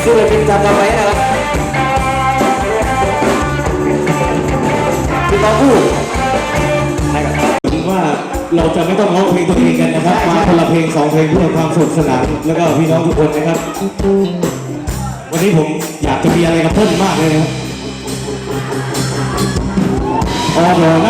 จำเอาไว้นะครับพี่ต้องพูดให้กับถึงว่าเราจะไม่ต้องร้องเพลงตัวเองกันนะครับมาคนละเพลงสองเพลงเพื่อความสนุกสนานแล้วก็พี่น้องทุกคนนะครับ วันนี้ผมอยากจะมีอะไรกับเพิ่มมากเลยนะครับออกเลยนะ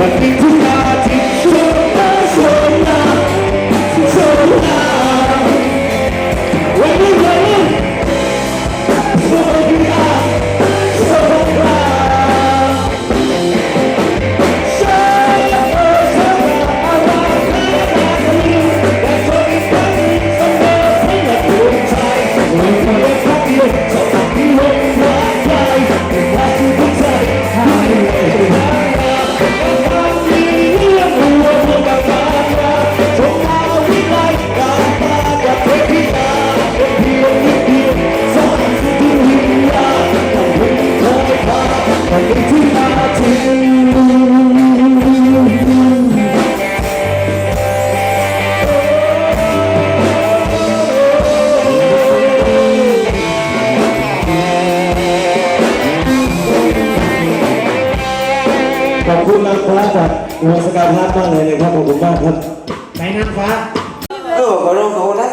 าวั อบคุณนางฟ้าจากวงสกาพัฒน์มากเลยนะครับขอบคุณมากครับไหนนางฟ้า เออก็ร้องเขานะ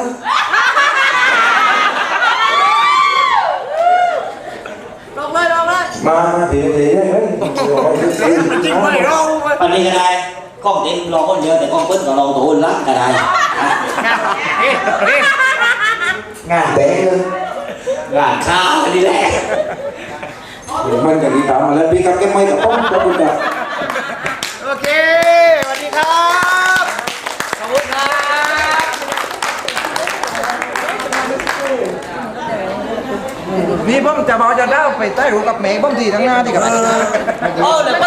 มาถีถีได้ไหมจริงไม่ร้องอันนี้ก็ได้กล้องเต็มรอคนเดียวแต่กล้องเปิ้ลก็รอตัวคนละก็ได้อะงานแต่งงานข้าวอันนี้แหละมันจะดีถามมาแล้วพี่ครับแกไม่กับป้องขอบคุณครับ โอเคสวัสดีครับ ขอบคุณครับ นี่ผมจะบอกจะเล่าไปใต้รูปกับเมย์ผมทีทั้งหน้าที่กับ โอ้เดี๋ยวเปิ้ล